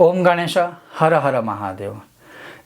ઓમ ગણેશ, હર હર મહાદેવ.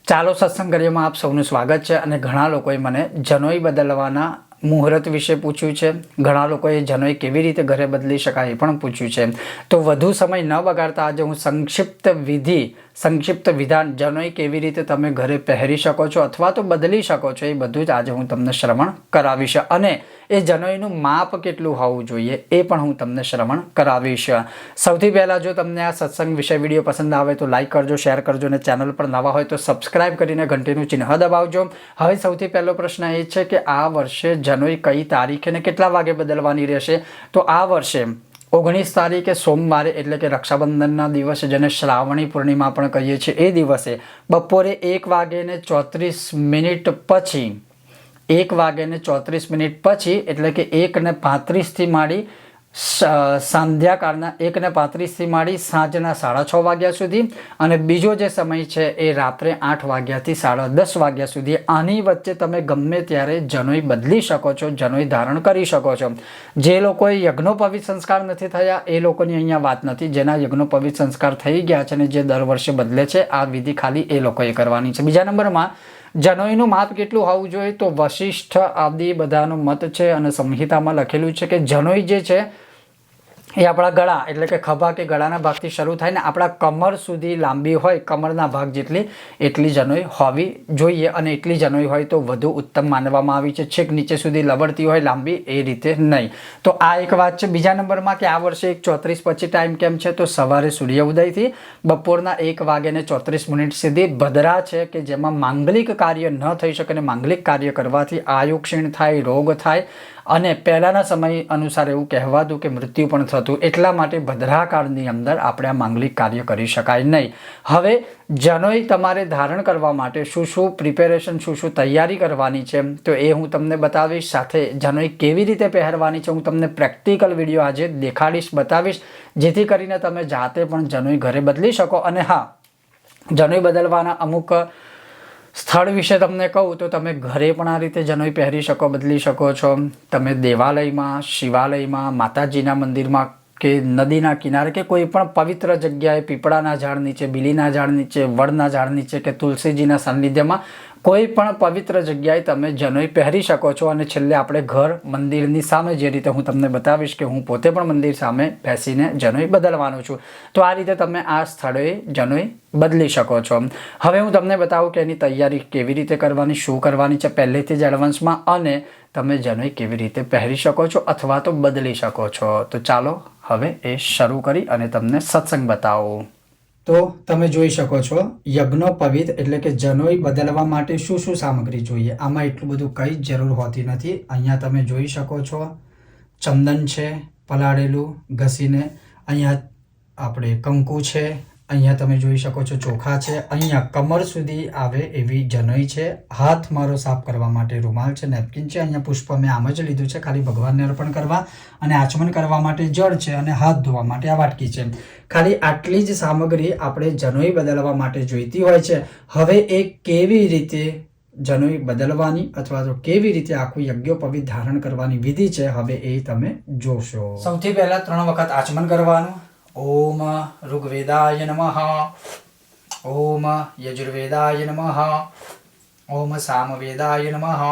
ચાલો સત્સંગ કાર્યમાં આપ સૌનું સ્વાગત છે અને ઘણા લોકોએ મને જનોઈ બદલવાના મુહૂર્ત વિશે પૂછ્યું છે. ઘણા લોકોએ જનોઈ કેવી રીતે ઘરે બદલી શકાય એ પણ પૂછ્યું છે. તો વધુ સમય ન બગાડતા આજે હું સંક્ષિપ્ત વિધિ, સંક્ષિપ્ત વિધાન જનોઈ કેવી રીતે તમે ઘરે પહેરી શકો છો અથવા તો બદલી શકો છો એ બધું જ આજે હું તમને શ્રવણ કરાવીશ. અને એ જનોઈનું માપ કેટલું હોવું જોઈએ એ પણ હું તમને શ્રવણ કરાવીશ. સૌથી પહેલાં જો તમને આ સત્સંગ વિષય વીડિયો પસંદ આવે તો લાઇક કરજો, શેર કરજો અને ચેનલ પર નવા હોય તો સબસ્ક્રાઇબ કરીને ઘંટીનું ચિહ્ન દબાવજો. હવે સૌથી પહેલો પ્રશ્ન એ છે કે આ વર્ષે જનોઈ કઈ તારીખે ને કેટલા વાગે બદલવાની રહેશે? તો આ વર્ષે ઓગણીસ તારીખે સોમવારે એટલે કે રક્ષાબંધનના દિવસે, જેને શ્રાવણી પૂર્ણિમા પણ કહીએ છીએ, એ દિવસે બપોરે એક વાગ્યે ચોત્રીસ મિનિટ પછી, એક વાગે ને ચોત્રીસ મિનિટ પછી એટલે કે એક ને પાંત્રીસથી માંડી સંધ્યાકાળના એકને પાંત્રીસથી માંડી સાંજના સાડા છ વાગ્યા સુધી અને બીજો જે સમય છે એ રાત્રે આઠ વાગ્યાથી સાડા દસ વાગ્યા સુધી આની વચ્ચે તમે ગમે ત્યારે જનોઈ બદલી શકો છો, જનોઈ ધારણ કરી શકો છો. જે લોકોએ યજ્ઞોપવિત સંસ્કાર નથી થયા, એ લોકોની અહીંયા વાત નથી. જેના યજ્ઞોપવિત સંસ્કાર થઈ ગયા છે અને જે દર વર્ષે બદલે છે, આ વિધિ ખાલી એ લોકોએ કરવાની છે. બીજા નંબરમાં જનોઈનું માપ કેટલું હોવું જોઈએ તો વશિષ્ઠ આદિ બધાનો મત છે અને સંહિતામાં લખેલું છે કે જનોઈ જે છે એ આપણા ગળા, એટલે કે ખભા કે ગળાના ભાગથી શરૂ થાય ને આપણા કમર સુધી લાંબી હોય, કમરના ભાગ જેટલી, એટલી જનોઈ હોવી જોઈએ અને એટલી જનોઈ હોય તો વધુ ઉત્તમ માનવામાં આવી છે. છેક નીચે સુધી લબડતી હોય, લાંબી એ રીતે નહીં. તો આ એક વાત છે બીજા નંબરમાં કે આ વર્ષે એક ચોત્રીસ પછી ટાઈમ કેમ છે? તો સવારે સૂર્ય ઉદયથી બપોરના એક વાગે ચોત્રીસ મિનિટ સુધી ભદરા છે કે જેમાં માંગલિક કાર્ય ન થઈ શકે અને માંગલિક કાર્ય કરવાથી આયુ ક્ષીણ થાય, રોગ થાય અને પહેલાંના સમય અનુસાર એવું કહેવાતું કે મૃત્યુ પણ થતું, એટલા માટે ભદ્રાકાળની અંદર આપણે આ માંગલિક કાર્ય કરી શકાય નહીં. હવે, જનોઈ તમારે ધારણ કરવા માટે શું શું પ્રિપેરેશન શું શું તૈયારી કરવાની છે, તો એ હું તમને બતાવીશ. સાથે જનોઈ કેવી રીતે પહેરવાની છે, હું તમને પ્રેક્ટિકલ વીડિયો આજે દેખાડીશ, બતાવીશ, જેથી કરીને તમે જાતે પણ જનોઈ ઘરે બદલી શકો. અને હા, જનોઈ બદલવાના અમુક સ્થળ વિશે તમને કહું તો તમે ઘરે પણ આ રીતે જનોઈ પહેરી શકો, બદલી શકો છો. તમે દેવાલયમાં, શિવાલયમાં, માતાજીના મંદિરમાં કે નદીના કિનારે કે કોઈ પણ પવિત્ર જગ્યાએ પીપળાના ઝાડ નીચે, બીલીના ઝાડ નીચે, વડના ઝાડ નીચે કે તુલસીજીના સાનિધ્યમાં કોઈ પણ પવિત્ર જગ્યાએ તમે જનોઈ પહેરી શકો છો અને છેલ્લે આપણે ઘર મંદિરની સામે જે રીતે હું તમને બતાવીશ કે હું પોતે પણ મંદિર સામે બેસીને જનોઈ બદલવાનો છું. તો આ રીતે તમે આ સ્થળોએ જનોઈ બદલી શકો છો. હવે હું તમને બતાવું કે એની તૈયારી કેવી રીતે કરવાની, શું કરવાની છે પહેલેથી જ એડવાન્સમાં અને તમે જનોઈ કેવી રીતે પહેરી શકો છો અથવા તો બદલી શકો છો. તો ચાલો હવે એ શરૂ કરી અને તમને સત્સંગ બતાવું. તો તમે જોઈ શકો છો યજ્ઞોપવિત એટલે કે જનોઈ બદલવા માટે શું શું સામગ્રી જોઈએ? આમાં એટલું બધું કંઈ જ જરૂર હોતી નથી. અહીંયા તમે જોઈ શકો છો, ચંદન છે પલાળેલું, ઘસીને. અહીંયા આપણે કંકુ છે અહીંયા તમે જોઈ શકો છો ચોખા છે. અહીંયા કમર સુધી આવે એવી જનોઈ છે. હાથ મારો સાફ કરવા માટે રૂમાલ છે, નેપકિન છે. અહીંયા પુષ્પ મેં આમ જ લીધું છે. ખાલી ભગવાનને અર્પણ કરવા અને આચમન કરવા માટે જળ છે અને હાથ ધોવા માટે આ વાટકી છે. ખાલી આટલી જ સામગ્રી આપણે જનોઈ બદલવા માટે જોઈતી હોય છે. હવે એ કેવી રીતે જનોઈ બદલવાની અથવા તો કેવી રીતે આખું યજ્ઞોપવિત ધારણ કરવાની વિધિ છે, હવે એ તમે જોશો. સૌથી પહેલા ત્રણ વખત આચમન કરવાનું ॐ ऋग्वेदाय नमः। ॐ यजुर्वेदाय नमः। ॐ सामवेदाय नमः।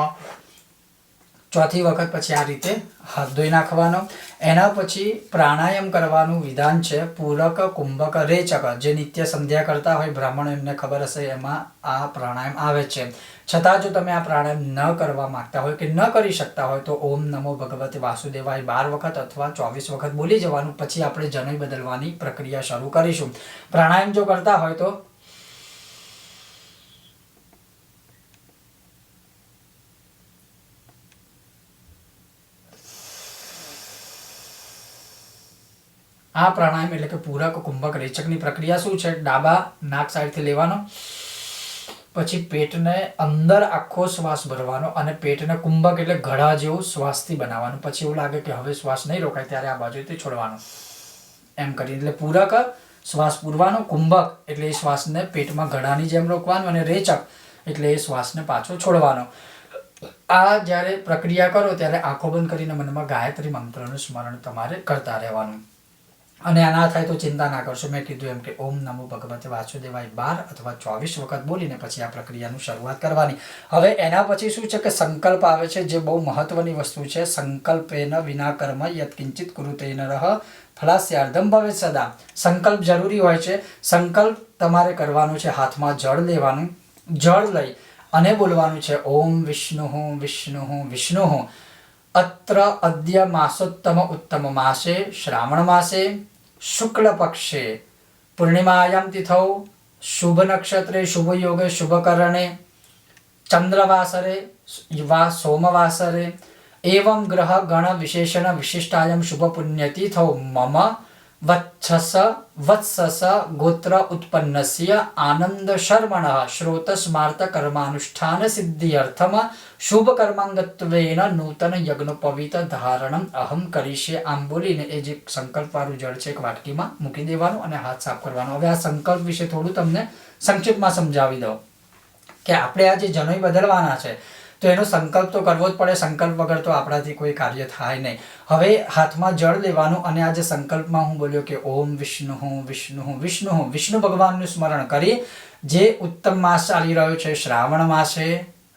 ચોથી વખત પછી આ રીતે હાથ ધોઈ નાખવાનો. એના પછી પ્રાણાયામ કરવાનું વિધાન છે પૂરક, કુંભક, રેચક, જે નિત્ય સંધ્યા કરતા હોય બ્રાહ્મણ એમને ખબર હશે એમાં આ પ્રાણાયામ આવે છે. છતાં જો તમે આ પ્રાણાયામ ન કરવા માંગતા હોય કે ન કરી શકતા હોય તો ઓમ નમો ભગવતે વાસુદેવાય બાર વખત અથવા ચોવીસ વખત બોલી જવાનું. પછી આપણે જનોઈ બદલવાની પ્રક્રિયા શરૂ કરીશું. પ્રાણાયામ જો કરતા હોય તો આ પ્રાણાયામ એટલે કે પૂરક, કુંભક, રેચકની પ્રક્રિયા શું છે? ડાબા નાક સાઈડથી લેવાનો, પછી પેટને અંદર આખો શ્વાસ ભરવાનો અને પેટને કુંભક એટલે ઘડા જેવું શ્વાસથી બનાવવાનું. પછી એવું લાગે કે હવે શ્વાસ નહીં રોકાય, ત્યારે આ બાજુથી છોડવાનો. એમ કરીને એટલે પૂરક, શ્વાસ પૂરવાનો, કુંભક એટલે એ શ્વાસને પેટમાં ઘડાની જેમ રોકવાનું અને રેચક એટલે એ શ્વાસને પાછો છોડવાનો. આ જ્યારે પ્રક્રિયા કરો, ત્યારે આંખો બંધ કરીને મનમાં ગાયત્રી મંત્રનું સ્મરણ તમારે કરતા રહેવાનું. અને આ ના થાય તો ચિંતા ના કરશો. મેં કીધું એમ કે ઓમ નમો ભગવતે વાસુદેવાય બાર અથવા ચોવીસ વખત બોલીને પછી આ પ્રક્રિયાનું શરૂઆત કરવાની. હવે એના પછી શું છે કે સંકલ્પ આવે છે જે બહુ મહત્વની વસ્તુ છે. સંકલ્પેન વિના કર્મ યત કિંચિત કુરુતેન રહ ફલાસ્યાર્ધમ ભવે સદા. સંકલ્પ જરૂરી હોય છે. સંકલ્પ તમારે કરવાનો છે. હાથમાં જળ લેવાનું. જળ લઈ અને બોલવાનું છે ઓમ વિષ્ણુ વિષ્ણુ વિષ્ણુ અત્ર અદ્ય માસોત્તમ ઉત્તમ માસે શ્રાવણ માસે શુક્લ પક્ષે પૂર્ણિમાયામ તિથૌ શુભ નક્ષત્રે શુભ યોગે શુભકરણે ચંદ્રવાસરે વા સોમવાસરે એવમ ગ્રહ ગણ વિશેષણ વિશિષ્ટાયમ શુભ પુણ્યતિથૌ મમ વત્સસ વત્સસ ગોત્ર ઉત્પન્નસ્ય આનંદ શર્મણ શ્રોત સ્માર્ત કર્માનુષ્ઠાન સિદ્ધિયર્થમ શુભ કર્માંગત્વેન નૂતન યજ્ઞોપવિત ધારણમ અહમ કરીશે આમ બોલીને એ જે સંકલ્પવાળું જળ છે એક વાટકીમાં મૂકી દેવાનું અને હાથ સાફ કરવાનો હવે આ સંકલ્પ વિશે થોડું તમને સંક્ષિપ્તમાં સમજાવી દઉં કે આપણે આ જે જનોય બદલવાના છે તો એનો સંકલ્પ તો કરવો જ પડે, સંકલ્પ વગર તો આપણાથી કોઈ કાર્ય થાય નહીં. હવે હાથમાં જળ લેવાનું અને આજે સંકલ્પમાં હું બોલ્યો કે ઓમ વિષ્ણુ વિષ્ણુ વિષ્ણુ હું વિષ્ણુ ભગવાનનું સ્મરણ કરી, જે ઉત્તમ માસ ચાલી રહ્યો છે, શ્રાવણ માસે,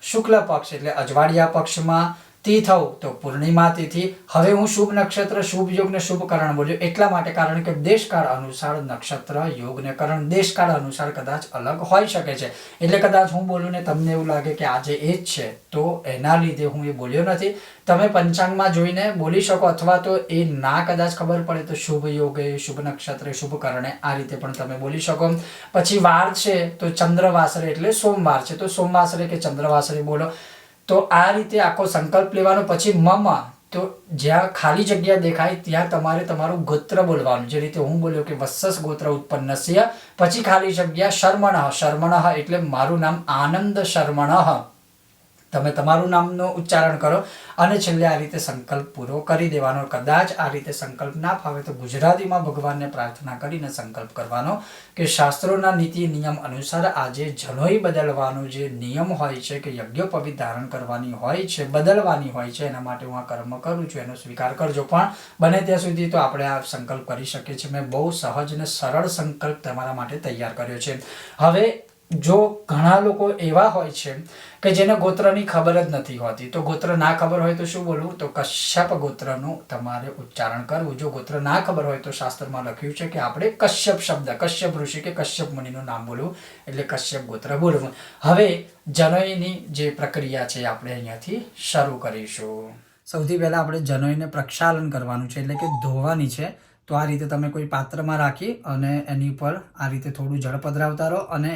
શુક્લ પક્ષ એટલે અજવાળિયા પક્ષમાં તિથૌ તો પૂર્ણિમા તિથિ. હવે હું શુભ નક્ષત્ર, શુભ યોગને શુભ કરણ બોલ્યો. એટલા માટે કારણ કે દેશકાળ અનુસાર નક્ષત્ર યોગને કરણ દેશકાળ અનુસાર કદાચ અલગ હોઈ શકે છે. એટલે કદાચ હું બોલું ને તમને એવું લાગે કે આજે એ જ છે, તો એના લીધે હું એ બોલ્યો નથી. તમે પંચાંગમાં જોઈને બોલી શકો અથવા તો એ ના કદાચ ખબર પડે તો શુભ યોગે, શુભ નક્ષત્રે શુભ કરણે આ રીતે પણ તમે બોલી શકો. પછી વાર છે તો ચંદ્રવાસરે એટલે સોમવાર છે. તો સોમવાસરે કે ચંદ્રવાસરે બોલો. તો આ રીતે આખો સંકલ્પ લેવાનો, પછી મમ, તો જ્યાં ખાલી જગ્યા દેખાય, ત્યાં તમારે તમારું ગોત્ર બોલવાનું. જે રીતે હું બોલ્યો કે વત્સસ ગોત્ર ઉત્પન્ન પછી ખાલી જગ્યા શર્મણ. શર્મણ એટલે મારું નામ આનંદ શર્મણ. તમે તમારું નામનું ઉચ્ચારણ કરો અને છેલ્લે આ રીતે સંકલ્પ પૂરો કરી દેવાનો. કદાચ આ રીતે સંકલ્પ ના ફાવે તો ગુજરાતીમાં ભગવાનને પ્રાર્થના કરીને સંકલ્પ કરવાનો કે શાસ્ત્રોના નીતિ નિયમ અનુસાર આજે જનોઈ બદલવાનો જે નિયમ હોય છે કે યજ્ઞોપવિત ધારણ કરવાની હોય છે, બદલવાની હોય છે, એના માટે હું આ કર્મ કરું છું, એનો સ્વીકાર કરજો. પણ બને ત્યાં સુધી તો આપણે આ સંકલ્પ કરી શકીએ છીએ. મેં બહુ સહજ અને સરળ સંકલ્પ તમારા માટે તૈયાર કર્યો છે. હવે જો ઘણા લોકો એવા હોય છે કે જેને ગોત્રની ખબર જ નથી હોતી, તો ગોત્ર ના ખબર હોય તો શું બોલવું? તો કશ્યપ ગોત્રનું તમારે ઉચ્ચારણ કરવું. જો ગોત્ર ના ખબર હોય તો શાસ્ત્રમાં લખ્યું છે કે આપણે કશ્યપ શબ્દ, કશ્યપ ઋષિ કે કશ્યપ મુનિનું નામ બોલવું, એટલે કશ્યપ ગોત્ર બોલવું. હવે જનોઈની જે પ્રક્રિયા છે આપણે અહીંયાથી શરૂ કરીશું. સૌથી પહેલાં આપણે જનોઈને પ્રક્ષાલન કરવાનું છે, એટલે કે ધોવાની છે. તો આ રીતે તમે કોઈ પાત્રમાં રાખી અને એની ઉપર આ રીતે થોડું જળ પધરાવતા રહો અને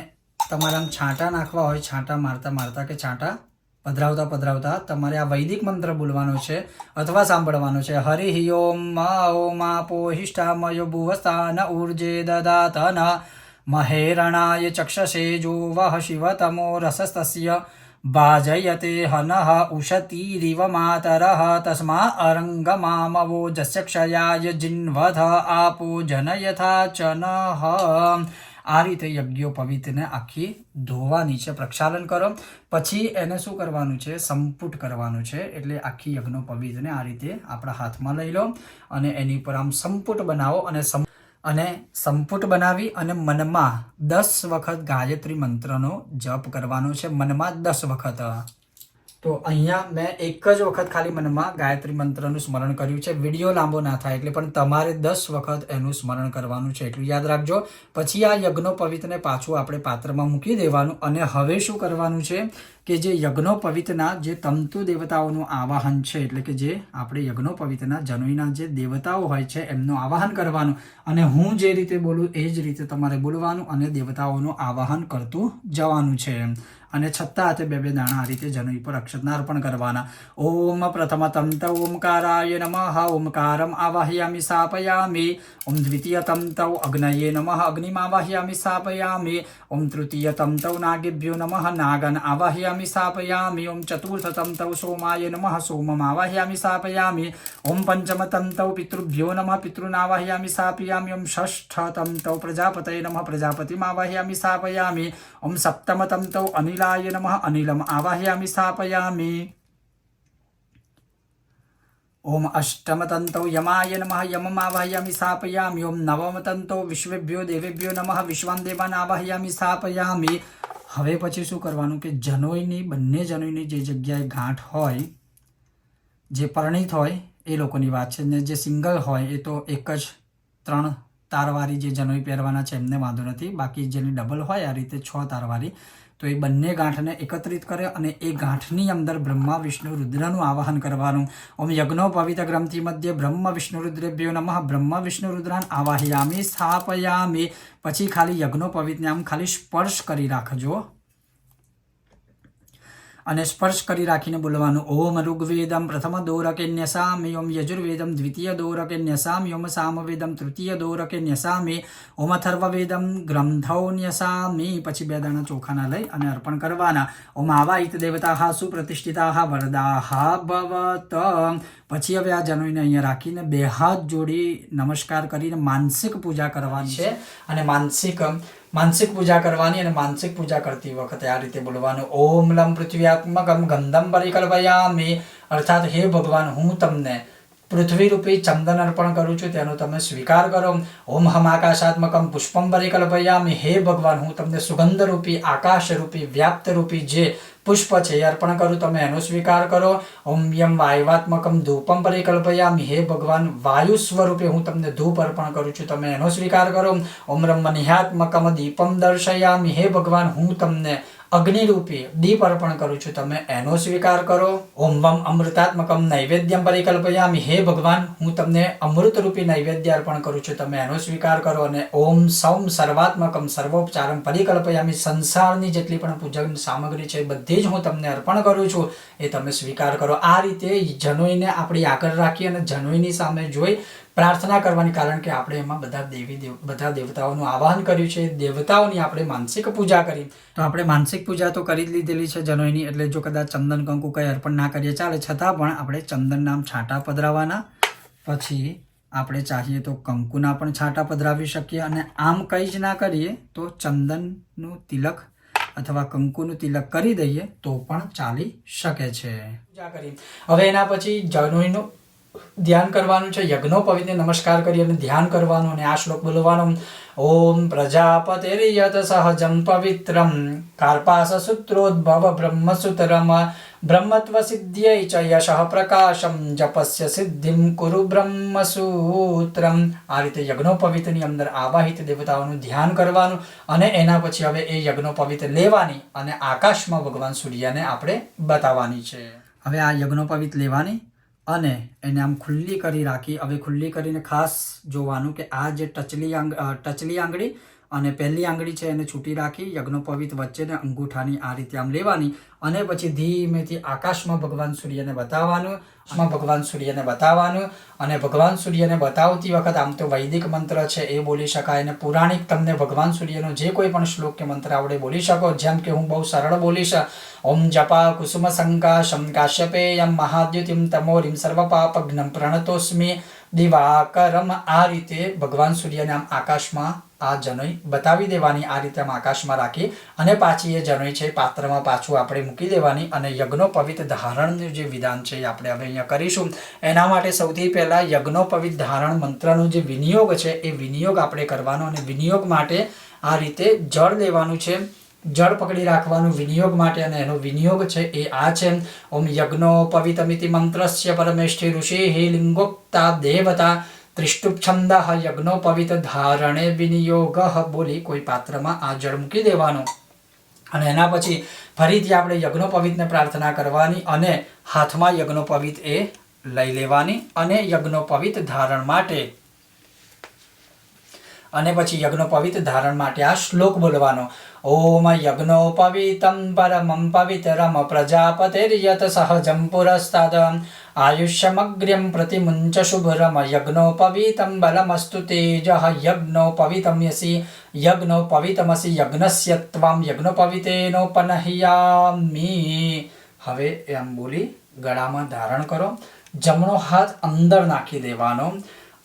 તમારે છાંટા નાખવા હોય, છાંટા મારતા મારતા કે છાંટા પધરાવતા પધરાવતા તમારે આ વૈદિક મંત્ર બોલવાનો છે અથવા સાંભળવાનો છે. હરિ ઓમ ઓમ આપો હિષ્ઠામયો ભુવસ્થાન ઉર્જે દદાતન મહેરણાય ચક્ષસે જો વહ શિવ તમો રસસ્તસ્ય ભાજયતે હનઃ ઉષતીરિવ માતરઃ તસ્મા અરંગમામવો જસ્ય ક્ષયાય જિન્વધ આપો જનયથા ચનઃ આ રીતે યજ્ઞોપવિતને આખી ધોવાની છે. પ્રક્ષાલન કરો. પછી એને શું કરવાનું છે? સંપુટ કરવાનું છે. એટલે આખી યજ્ઞોપવિતને આ રીતે આપણા હાથમાં લઈ લો અને એની ઉપર આમ સંપુટ બનાવો અને અને સંપુટ બનાવી અને મનમાં દસ વખત ગાયત્રી મંત્રનો જપ કરવાનો છે. મનમાં દસ વખત. તો અહીંયા મેં એક જ વખત ખાલી મનમાં ગાયત્રી મંત્રનું સ્મરણ કર્યું છે. વીડિયો લાંબો ના થાય એટલે પણ તમારે દસ વખત એનું સ્મરણ કરવાનું છે એટલું યાદ રાખજો. પછી આ યજ્ઞોપવિતને પાછું આપણે પાત્રમાં મૂકી દેવાનું અને હવે શું કરવાનું છે? કે જે યજ્ઞોપવિતના જે તંતુ દેવતાઓનું આવાહન છે, એટલે કે જે આપણે યજ્ઞોપવિતના જનોઈના જે દેવતાઓ હોય છે, એમનું આવાહન કરવાનું. અને હું જે રીતે બોલું એ જ રીતે તમારે બોલવાનું અને દેવતાઓનું આવાહન કરતું જવાનું છે એમ. અને છતાં હાથે બે બે દાણા આ રીતે જનોઈ પર અક્ષતના અર્પણ કરવાના. ઓમ પ્રથમ તંત ઓમકારાય નમઃ, ઓમકારમ આવાહયામી સ્થાપયામિ. ઓમ દ્વિતીય તંતવ અગ્નયે નમઃ, અગ્નિમ આવાહયામી સ્થાપયામિ. ઓમ તૃતીય તંતવ નાગેભ્યો નમઃ, નાગન આવાહયામિ તંતૌ સોમાય નમઃ સોમમ આવાહયામિ સ્થાપયામિ ઓમ પંચમ તંતૌ પિતૃભ્યો નમઃ પિતॄન આવાહયામિ સ્થાપયામિ ઓમ ષષ્ઠ તંતૌ પ્રજાપતये નમઃ પ્રજાપતિમ આવાહયામિ સ્થાપયામિ ઓમ સપ્તમ તંતૌ અનિલાય નમઃ અનિલમ આવાહયામિ સ્થાપયામિ ઓમ અષ્ટમતંતૌ યમાય નમઃ યમમાવાહયામિ સ્થાપયામિ ઓમ નવમતંતૌ વિશ્વેભ્યો દેવેભ્યો નમઃ વિશ્વાન દેવાન આવાહયામિ સ્થાપયામિ હવે પછી શું કરવાનું કે જનોઈની, બંને જનોઈની જે જગ્યાએ ગાંઠ હોય, જે પરણિત હોય, એ લોકોની વાત છે. ને જે સિંગલ હોય, એ તો એક જ ત્રણ તારવારી જે જનોઈ પહેરવાના છે, એમને વાંધો નથી. બાકી જેની ડબલ હોય, આ રીતે છ તારવારી તો એ બંને ગાંઠને એકત્રિત કરે અને એ ગાંઠની અંદર બ્રહ્મા, વિષ્ણુ, રુદ્રનું આવાહન કરવાનું. ઓમ યજ્ઞો પવિત્ર ગ્રંથિ મધ્ય બ્રહ્મ, વિષ્ણુ, રુદ્રેભ્યો નમઃ. બ્રહ્મ, વિષ્ણુ, રુદ્રાન આવાહયામી, સ્થાપયામી. પછી ખાલી યજ્ઞો પવિત્રને આમ ખાલી સ્પર્શ કરી રાખજો. અને સ્પર્શ કરી રાખીને બોલવાનું. ઓમ ઋગ્વેદમ પ્રથમ દોરકે ન્યસામી ઓમ યજુર્વેદમ દ્વિતીય દોરકે ન્યસામી ઓમ સામવેદમ તૃતીય દોરકે ન્યસામે ઓમ અથર્વવેદમ ગ્રંથો ન્યસામી પછી બે દાણા ચોખાના લઈ અને અર્પણ કરવાના. ઓમ આવા આવાહિત દેવતા, સુપ્રતિષ્ઠિતા વરદાહા ભવત. પછી હવે આ જનોઈને અહીંયા રાખીને બે હાથ જોડી નમસ્કાર કરીને માનસિક પૂજા કરવાની છે. અને માનસિક માનસિક પૂજા કરવાની અને માનસિક પૂજા કરતી વખતે આ રીતે બોલવાનું. ઓમ લમ પૃથ્વ્યાત્મકમ ગંધમ પરિકલ્પયામી. અર્થાત, હે ભગવાન, હું તમને પૃથ્વી રૂપી ચંદન અર્પણ કરું છું, તેનો તમે સ્વીકાર કરો. ઓમ હમ આકાશાત્મકમ પુષ્પમ પરિકલ્પયામી. હે ભગવાન, હું તમને સુગંધ રૂપી વ્યાપ્તરૂપી વ્યાપ્ત રૂપી જે પુષ્પ છે એ અર્પણ કરું, તમે એનો સ્વીકાર કરો. ઓમ યમ વાયવાત્મકમ ધૂપમ પરિકલ્પયામી. હે ભગવાન, વાયુ સ્વરૂપે હું તમને ધૂપ અર્પણ કરું છું, તમે એનો સ્વીકાર કરો. ઓમ બ્રહ્મનિહાત્મકમ દીપમ દર્શયામી. હે ભગવાન, હું તમને અગ્નિરૂપી દીપ અર્પણ કરું છું. તમે એનો સ્વીકાર કરો. ઓમ વમ અમૃતાત્મકમ નૈવેદ્યમ પરિકલ્પયામી. હે ભગવાન, હું તમને અમૃતરૂપી નૈવેદ્ય અર્પણ કરું છું. તમે એનો સ્વીકાર કરો અને ઓમ સૌમ સર્વાત્મકમ સર્વોપચારમ પરિકલ્પયામી. સંસારની જેટલી પણ પૂજન સામગ્રી છે, બધી જ હું તમને અર્પણ કરું છું. એ તમે સ્વીકાર કરો. આ રીતે જનોઈને આપણી આગળ રાખી અને જનોઈની સામે જોઈ પ્રાર્થના કરવાની, કારણ કે આપણે એમાં બધા દેવી દેવ, બધા દેવતાઓનું આવાહન કર્યું છે. દેવતાઓની આપણે માનસિક પૂજા કરી. તો આપણે માનસિક પૂજા તો કરી જ લીધેલી છે જનોઈની, એટલે જો કદાચ ચંદન કંકુ કંઈ અર્પણ ના કરીએ, ચાલે. છતાં પણ આપણે ચંદન નામ છાંટા પધરાવાના. પછી આપણે ચાહીએ તો કંકુના પણ છાંટા પધરાવી શકીએ. અને આમ કંઈ જ ના કરીએ, તો ચંદનનું તિલક અથવા કંકુનું તિલક કરી દઈએ, તો પણ ચાલી શકે છે. પૂજા કરી. હવે એના પછી જનોઈનું ધ્યાન કરવાનું છે યજ્ઞોપવિતને નમસ્કાર કરી અને ધ્યાન કરવાનું અને આ શ્લોક બોલવાનો. ઓમ પ્રજાપતિર્યત સહજમ પવિત્રમ કાર્પાસ સૂત્રોદ્ભવ બ્રહ્મસૂત્રમ. બ્રહ્મત્વ સિદ્ધ્યૈ ચ યશ પ્રકાશમ, જપસ્ય સિદ્ધિમ કુરુ બ્રહ્મસૂત્રમ. આ રીતે યજ્ઞોપવિતની અંદર આવાહિત દેવતાઓનું ધ્યાન કરવાનું અને એના પછી હવે એ યજ્ઞોપવિત લેવાની અને આકાશમાં ભગવાન સૂર્યને આપણે બતાવવાની છે. હવે આ યજ્ઞોપવિત લેવાની અને એને આમ ખુલ્લી કરી રાખી. હવે ખુલ્લી કરીને ખાસ જોવાનું કે આ જે ટચલી આંગ ટચલી આંગળી અને પહેલી આંગળી છે એને છૂટી રાખી, યજ્ઞોપવિત વચ્ચેને અંગૂઠાની આ રીતે આમ લેવાની અને પછી ધીમેથી આકાશમાં ભગવાન સૂર્યને બતાવવાનું, આમાં ભગવાન સૂર્યને બતાવવાનું અને ભગવાન સૂર્યને બતાવતી વખત આમ તો વૈદિક મંત્ર છે એ બોલી શકાય અને પુરાણિક તમને ભગવાન સૂર્યનો જે કોઈ પણ શ્લોક કે મંત્ર આવડે બોલી શકો. જેમ કે હું બહુ સરળ બોલીશ, ઓમ જપા કુસુમ સંકાશમ કાશ્યપેયમ મહાદ્યુતિમ તમોરિમ સર્વપાપઘ્નમ પ્રણતોસ્મી દિવાકરમ આ રીતે ભગવાન સૂર્યને આમ આકાશમાં આ જનોઈ બતાવી દેવાની, આ રીતે આમ આકાશમાં રાખી અને પાછી એ જનોઈ છે પાત્રમાં પાછું આપણે મૂકી દેવાની અને યજ્ઞોપવિત ધારણનું જે વિધાન છે એ આપણે હવે અહીંયા કરીશું. એના માટે સૌથી પહેલાં યજ્ઞોપવિત ધારણ મંત્રનો જે વિનિયોગ છે એ વિનિયોગ આપણે કરવાનો અને વિનિયોગ માટે આ રીતે જળ લેવાનું છે. જળ પકડી રાખવાનું વિનિયોગ માટે અને એનો વિનિયોગ છે એ આ છે. ઓમ યજ્ઞો પવિતમિતિ મંત્રસ્ય પરમેષ્ઠિ ઋષિ લિંગોક્તા દેવતા ત્રિષ્ટુપ છંદ યજ્ઞો પવિત ધારણે વિનિયોગ બોલી કોઈ પાત્રમાં આ જળ મૂકી દેવાનું. અને એના પછી ફરીથી આપણે યજ્ઞોપવિતને પ્રાર્થના કરવાની અને હાથમાં યજ્ઞોપવિત એ લઈ લેવાની અને યજ્ઞોપવિત ધારણ માટે અને પછી યજ્ઞોપવિત ધારણ માટે આ શ્લોક બોલવાનો. ઓમ યજ્ઞોપવિતમ પરમમ પવિતરમ પ્રજાપતિર્યત સહજમ પુરસ્તાદ. આયુષ્યમગ્ર્યમ પ્રતિમુંચ શુભરમ યજ્ઞોપવિતમ બલમસ્તુ તેજ. યજ્ઞોપવિતમ યસી, યજ્ઞોપવિતમસી યજ્ઞસ્ય ત્વામ યજ્ઞોપવિતેનોપનહ્યામી હવે એમ બોલી ગળામાં ધારણ કરો. જમણો હાથ અંદર નાખી દેવાનો.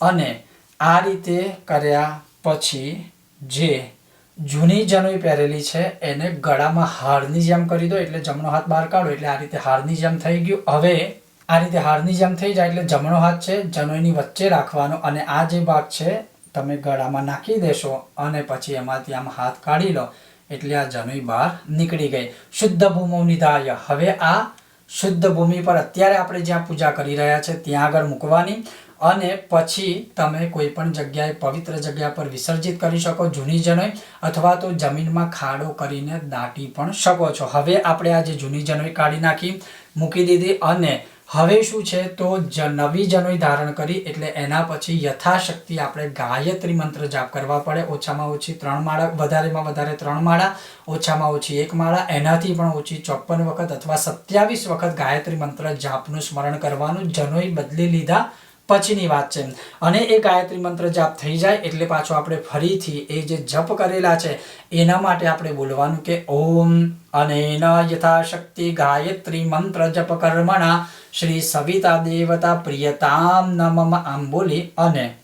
અને આ રીતે કર્યા પછી જે જૂની જનોઈ પહેરેલી છે, એને ગળામાં હારની જેમ કરી દો, એટલે જમણો હાથ બહાર કાઢો, એટલે આ રીતે હારની જેમ થઈ ગયું. હવે આ રીતે હારની જેમ થઈ જાય એટલે જમણો હાથ છે, જનોઈની વચ્ચે રાખવાનો, અને આ જે ભાગ છે, તમે ગળામાં નાખી દેશો, અને પછી એમાંથી આમ હાથ કાઢી લો, એટલે આ જનોઈ બહાર નીકળી ગઈ. શુદ્ધ ભૂમો નિધાય. હવે આ શુદ્ધ ભૂમિ પર અત્યારે આપણે જ્યાં પૂજા કરી રહ્યા છે, ત્યાં આગળ મૂકવાની. અને પછી તમે કોઈ પણ જગ્યાએ પવિત્ર જગ્યા પર વિસર્જિત કરી શકો, જૂની જનોઈ, અથવા તો જમીનમાં ખાડો કરીને દાટી પણ શકો છો. હવે આપણે આ જે જૂની જનોઈ કાઢી નાખી, મૂકી દીધી અને હવે શું છે તો જ નવી જનોઈ ધારણ કરી, એટલે એના પછી યથાશક્તિ આપણે ગાયત્રી મંત્ર જાપ કરવા પડે. ઓછામાં ઓછી ત્રણ માળા, વધારેમાં વધારે ત્રણ માળા, ઓછામાં ઓછી એક માળા, એનાથી પણ ઓછી ચોપન વખત અથવા સત્યાવીસ વખત ગાયત્રી મંત્ર જાપનું સ્મરણ કરવાનું. જનોઈ બદલી લીધા પછીની વાત છે. અને એ ગાયત્રી મંત્ર જાપ થઈ જાય એટલે પાછો આપણે ફરીથી એ જે જપ કરેલા છે, એના માટે આપણે બોલવાનું કે ઓમ અનેન યથાશક્તિ ગાયત્રી મંત્ર જપ કર્મણા શ્રી સવિતા દેવતા પ્રિયતામ નમમ આમ બોલી અને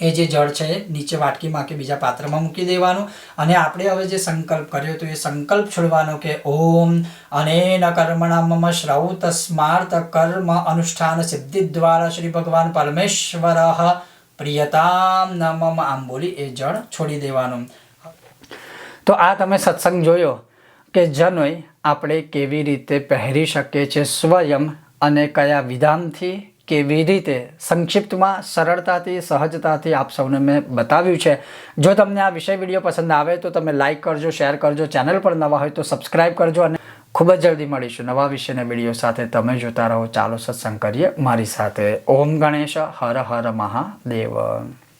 એ જે જળ છે નીચે વાટકીમાં કે બીજા પાત્રમાં મૂકી દેવાનું. અને આપણે હવે જે સંકલ્પ કર્યો તો એ સંકલ્પ છોડવાનો કે ઓમ અને કર્મણા મમ શ્રૌત સ્માર્ત કર્મ અનુષ્ઠાન સિદ્ધિ દ્વારા શ્રી ભગવાન પરમેશ્વર. પ્રિયતામ નમમ આમ બોલી એ જળ છોડી દેવાનું. તો આ તમે સત્સંગ જોયો કે જનોય આપણે કેવી રીતે પહેરી શકીએ છીએ, સ્વયં અને કયા વિધાનથી? કેવી રીતે સંક્ષિપ્તમાં સરળતાથી, સહજતાથી આપ સૌને મેં બતાવ્યું છે. જો તમને આ વિષય વીડિયો પસંદ આવે તો તમે લાઇક કરજો શેર કરજો ચેનલ પર નવા હોય તો સબસ્ક્રાઇબ કરજો અને ખૂબ જ જલ્દી મળીશું નવા વિષયના વીડિયો સાથે. તમે જોતા રહો. ચાલો સત્સંગ કરીએ. મારી સાથે ઓમ ગણેશ. હર હર મહાદેવ.